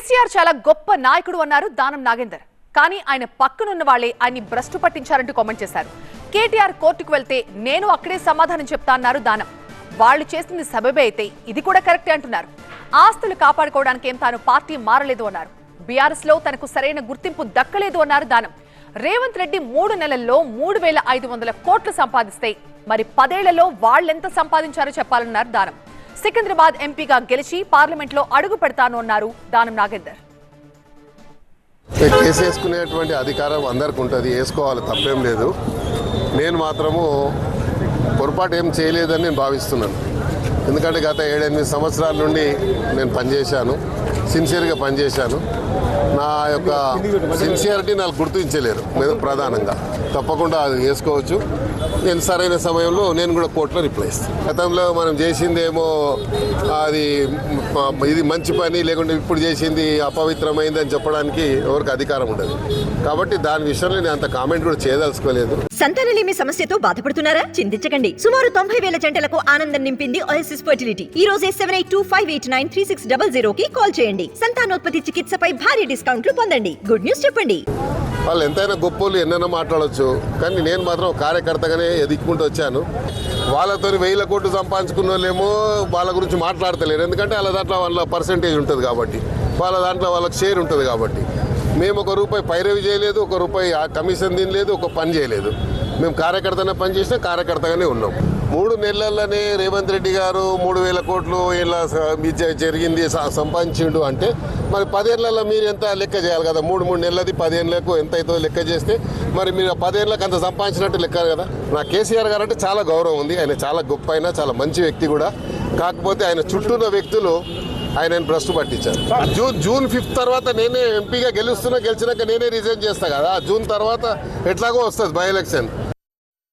కేసీఆర్ చాలా గొప్ప నాయకుడు అన్నారు దానం నాగేందర్. కానీ ఆయన పక్కనున్న వాళ్ళే ఆయన్ని భ్రష్టు పట్టించారంటూ కామెంట్ చేశారు. కేటీఆర్ కోర్టుకు వెళ్తే నేను అక్కడే సమాధానం చెప్తా అన్నారు దానం. వాళ్ళు చేసింది సబబే అయితే ఇది కూడా కరెక్టే అంటున్నారు. ఆస్తులు కాపాడుకోవడానికి ఏం తాను పార్టీ మారలేదు అన్నారు. బీఆర్ఎస్లో తనకు సరైన గుర్తింపు దక్కలేదు అన్నారు దానం. రేవంత్ రెడ్డి మూడు నెలల్లో మూడు వేల ఐదు వందల కోట్లు సంపాదిస్తే మరి పదేళ్ళలో వాళ్ళెంత సంపాదించారో చెప్పాలన్నారు దానం. సికింద్రాబాద్ ఎంపీగా గెలిచి పార్లమెంట్లో అడుగు పెడతాను అన్నారు దానం నాగేందర్. కేసు వేసుకునేటువంటి అధికారం అందరికి ఉంటుంది వేసుకోవాలి తప్పేం లేదు. నేను మాత్రము పొరపాటు ఏం చేయలేదని నేను భావిస్తున్నాను. ఎందుకంటే గత ఏడెనిమిది సంవత్సరాల నుండి నేను పనిచేశాను. సిన్సియర్గా పనిచేశాను. నా యొక్క సిన్సియారిటీ నాకు గుర్తించలేరు మీద ప్రధానంగా. తప్పకుండా అది చేసుకోవచ్చు నేను సరైన సమయంలో నేను కూడా కోర్టులో రిప్లై ఇస్తాను. గతంలో మనం చేసిందేమో అది ఇది మంచి పని లేకుంటే ఇప్పుడు చేసింది అపవిత్రమైంది అని చెప్పడానికి ఎవరికి అధికారం ఉండదు. కాబట్టి దాని విషయంలో నేను అంత కామెంట్ కూడా చేయదలుచుకోలేదు. సంతానలేమి సమస్యతో బాధపడుతున్నారా? చింతించకండి. సుమారు తొంభై వేల జంటలకు ఆనందం నింపింది ఓఎస్ఎస్ ఫర్టిలిటీ ఈ రోజే seven eight two five eight nine three six double zero కి కాల్ చేయండి. సంతానోత్పత్తి చికిత్సపై భారీ డిస్కౌంట్లు పొందండి. గుడ్ న్యూస్ చెప్పండి. వాళ్ళు ఎంతైనా గొప్పలు ఎన్నైనా మాట్లాడవచ్చు కానీ నేను మాత్రం కార్యకర్తగానే ఎదుక్కుంటూ వచ్చాను. వాళ్ళతో వెయ్యి కోట్లు సంపాదించుకున్న వాళ్ళేమో వాళ్ళ గురించి మాట్లాడతలేరు. ఎందుకంటే వాళ్ళ దాంట్లో వాళ్ళ పర్సంటేజ్ ఉంటుంది కాబట్టి. వాళ్ళ దాంట్లో వాళ్ళకి షేర్ ఉంటుంది కాబట్టి. మేము ఒక రూపాయి పైరవి చేయలేదు ఒక రూపాయి ఆ కమిషన్ తినలేదు ఒక పని చేయలేదు. మేము కార్యకర్తనే పని చేసినా కార్యకర్తగానే ఉన్నాం. మూడు నెలల్లోనే రేవంత్ రెడ్డి గారు మూడు వేల కోట్లు ఇలా జరిగింది సంపాదించిండు అంటే మరి పదేళ్ళలో మీరు ఎంత లెక్క చేయాలి కదా? మూడు మూడు నెలలది పదేళ్ళకు ఎంత అవుతుందో లెక్క చేస్తే మరి మీరు పదేళ్ళకి అంత సంపాదించినట్టు లెక్క కదా? నా కేసీఆర్ గారు అంటే చాలా గౌరవం ఉంది. ఆయన చాలా గొప్ప ఆయన చాలా మంచి వ్యక్తి కూడా. కాకపోతే ఆయన చుట్టూ ఉన్న వ్యక్తులు ఆయన భ్రష్టు పట్టించారు. జూన్ జూన్ ఫిఫ్త్ తర్వాత నేనే ఎంపీగా గెలుస్తున్నా గెలిచినాక నేనే రిజైన్ చేస్తా కదా. జూన్ తర్వాత ఎట్లాగో వస్తుంది బై ఎలక్షన్.